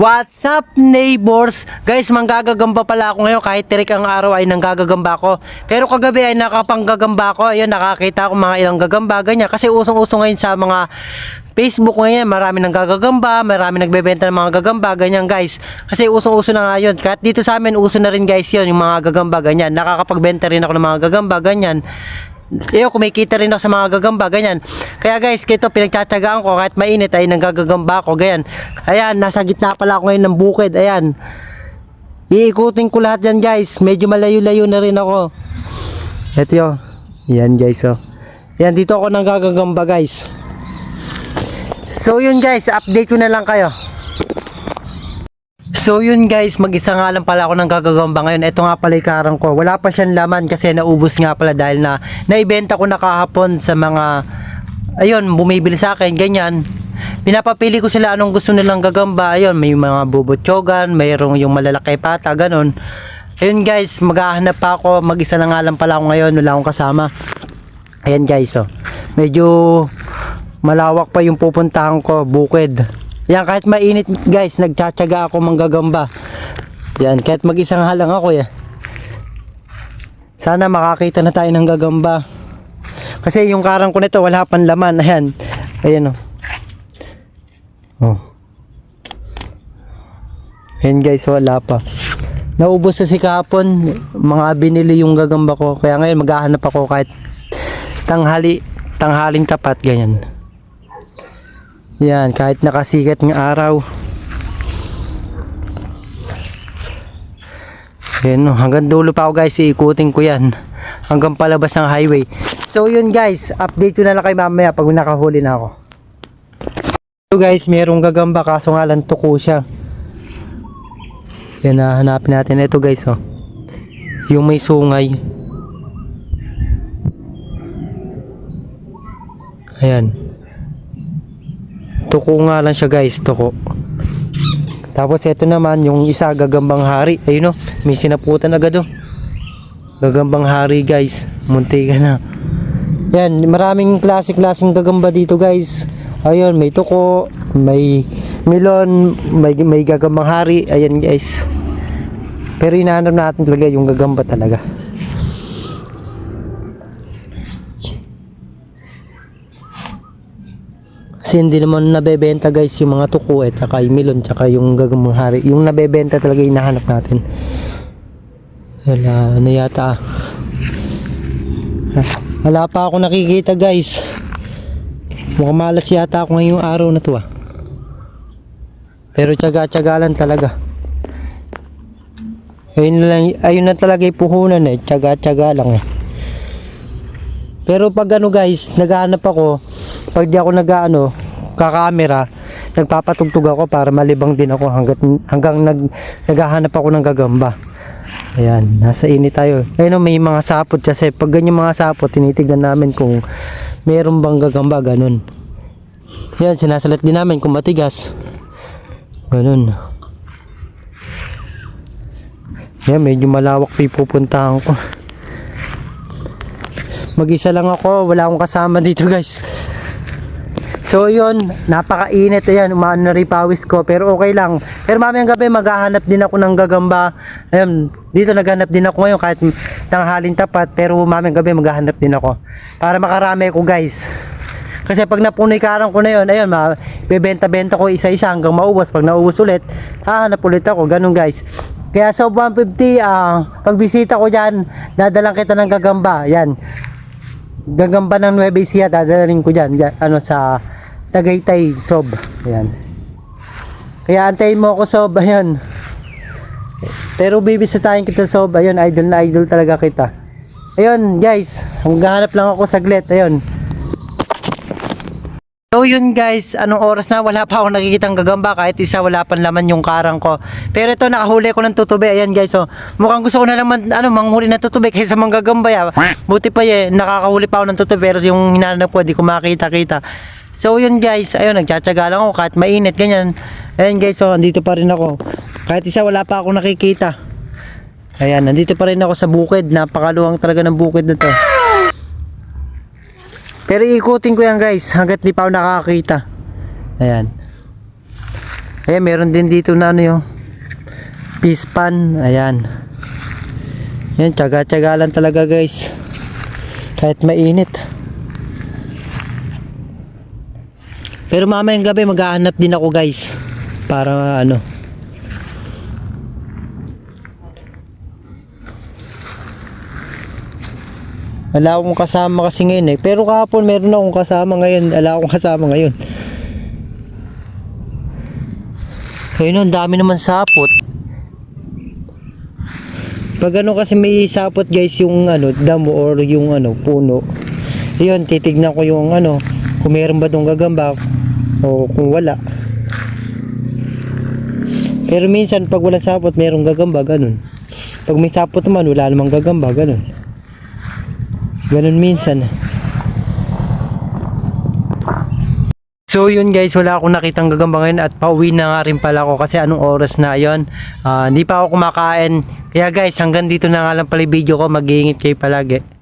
What's up neighbors? Guys, manggagagamba pala ako ngayon kahit tirik ang araw ay nanggagagamba ako. Pero kagabi ay nakapanggagamba ako. Ayun, nakakita ko mga ilang gagamba ganyan. Kasi usong-uso ngayon sa mga Facebook ngayon, marami nang gagagamba, marami nagbebenta ng mga gagamba, ganyan guys. Kasi usong-uso na nga yun. Kahit dito sa amin, uso na rin guys yun, yung mga gagamba, ganyan. Nakakapagbenta rin ako ng mga gagamba, ganyan. Iyo, kumikita rin ako sa mga gagamba, ganyan. Kaya guys, kito pinagtsatsagaan ko kahit mainit ay nanggagagamba ako, ganyan. Ayan, nasa gitna pala ako ngayon ng bukid, ayan. Iikutin ko lahat yan guys, medyo malayo-layo na rin ako. Ito yun. Yan guys, oh. Yan, dito ako nanggagagamba guys. So yun guys, update ko na lang kayo. So yun guys, mag-isa nga lang pala ako ng gagagamba ngayon. Ito nga pala yung karang ko. Wala pa siyang laman kasi naubos nga pala dahil na naibenta ko na kahapon sa mga ayun, bumibili sa akin, ganyan. Pinapapili ko sila anong gusto nilang gagamba. Ayun, may mga bubotyogan, mayroong yung malalaki pata, ganun. Ayun guys, maghahanap pa ako. Mag-isa na nga lang pala ako ngayon, wala akong kasama. Ayan guys, oh. Medyo malawak pa yung pupuntahan ko, bukid. Yan, kahit mainit guys, nagtsatsaga ako manggagamba. Yan, kahit mag-isang halang ako eh. Sana makakita na tayo ng gagamba. Kasi yung karang ko nito, wala pang laman. Ayan. Ayan oh. Oh. Ayan guys, wala pa. Naubos na si kahapon. Mga binili yung gagamba ko. Kaya ngayon maghahanap ako kahit tanghali, tanghaling tapat, ganyan. Yan, kahit nakasikat ng araw. Yan, no, hanggang dulo pa ako guys, iikutin ko yan. Hanggang palabas ng highway. So yun guys, update ko na lang kay mamaya pag nakahuli na ako. So guys, merong gagamba kaso nga lang tuko siya. Yan na, hanapin natin. Ito guys, oh. Yung may sungay. Ayan. Tuko nga lang siya guys, tuko. Tapos ito naman yung isa gagambang hari. Ayun oh, may sinaputan agad oh. Gagambang hari guys. Munti ka na. Yan, maraming klase-klaseng gagamba dito guys. Ayun, may tuko, may milon, may, may gagambang hari. Ayan guys. Pero hinahanap natin talaga yung gagamba talaga. Kasi hindi naman nabebenta guys yung mga tuko at saka yung milon tsaka yung gagamang hari. Yung nabebenta talaga hinahanap natin. Wala na yata. ah. Wala pa ako nakikita guys. Mukhang malas yata ako ngayong araw na to ah. Pero tsaga-tsaga lang talaga. Ayun na lang, ayun na talaga yung puhunan eh. Tsaga-tsaga lang eh. Pero pag ano guys, naghahanap ako, pag di ako nag-ano, kakamera, nagpapatugtog ako para malibang din ako hanggat, hanggang nag, naghahanap ako ng gagamba. Ayan, nasa init tayo. Ayun oh, may mga sapot kasi pag ganyan mga sapot, tinitignan namin kung meron bang gagamba, ganun. Yan, sinasalat din namin kung matigas. Ganun. Yan, medyo malawak pa pupuntahan ko. Mag-isa lang ako, wala akong kasama dito guys. So yun, napakainit ayan, umaan na rin ko pero okay lang. Pero mamayang gabi maghahanap din ako ng gagamba. Ayun, dito naghanap din ako ngayon kahit tanghalin tapat pero mamayang gabi maghahanap din ako. Para makarami ako guys. Kasi pag napuno yung karang ko na yun, ayun, bebenta-benta ko isa-isa hanggang maubos. Pag naubos ulit, hahanap ulit ako. Ganun guys. Kaya sa 150, ah, pag bisita ko dyan, dadalang kita ng gagamba. Yan. Gagamba ng Nueva Ecija, dadalhin ko dyan. dyan ano sa Tagaytay, Sob. Ayan. Kaya antayin mo ako, Sob. Ayan. Pero bibisitahin kita, Sob. Ayun, idol na idol talaga kita. Ayun, guys. Hanggahanap lang ako saglit. Ayun. So yun guys, anong oras na wala pa ako nakikitang gagamba kahit isa wala pang laman yung karang ko. Pero ito nakahuli ko ng tutubi. Ayan guys, so mukhang gusto ko na naman ano manghuli ng tutubi kaysa manggagamba ya. Buti pa eh, nakakahuli pa ako ng tutubi pero yung hinanap ko di ko makita-kita. So yun guys, ayun nagtsatsaga lang ako kahit mainit ganyan. Ayan guys, so andito pa rin ako. Kahit isa wala pa ako nakikita. Ayan, nandito pa rin ako sa bukid. Napakaluwang talaga ng bukid na to. Pero ikutin ko yan guys hanggat di pa ako nakakita. Ayan. Ayan, meron din dito na ano yung fish pan. Ayan. Yan, tsaga-tsaga lang talaga guys. Kahit mainit. Pero mamayang gabi maghahanap din ako guys. Para ano. Wala akong kasama kasi ngayon eh. Pero kahapon meron akong kasama ngayon. Wala akong kasama ngayon. Ayun, ang dami naman sapot. Pag ano kasi may sapot guys yung ano, damo or yung ano, puno. Yun, titignan ko yung ano, kung meron ba tong gagamba o kung wala. Pero minsan pag wala sapot, merong gagamba, ganun. Pag may sapot naman, wala namang gagamba, ganun. Ganun minsan. So yun guys, wala akong nakitang gagamba ngayon at pauwi na nga rin pala ako kasi anong oras na yon. hindi pa ako kumakain. Kaya guys, hanggang dito na nga lang pala yung video ko. Mag-iingit kayo palagi.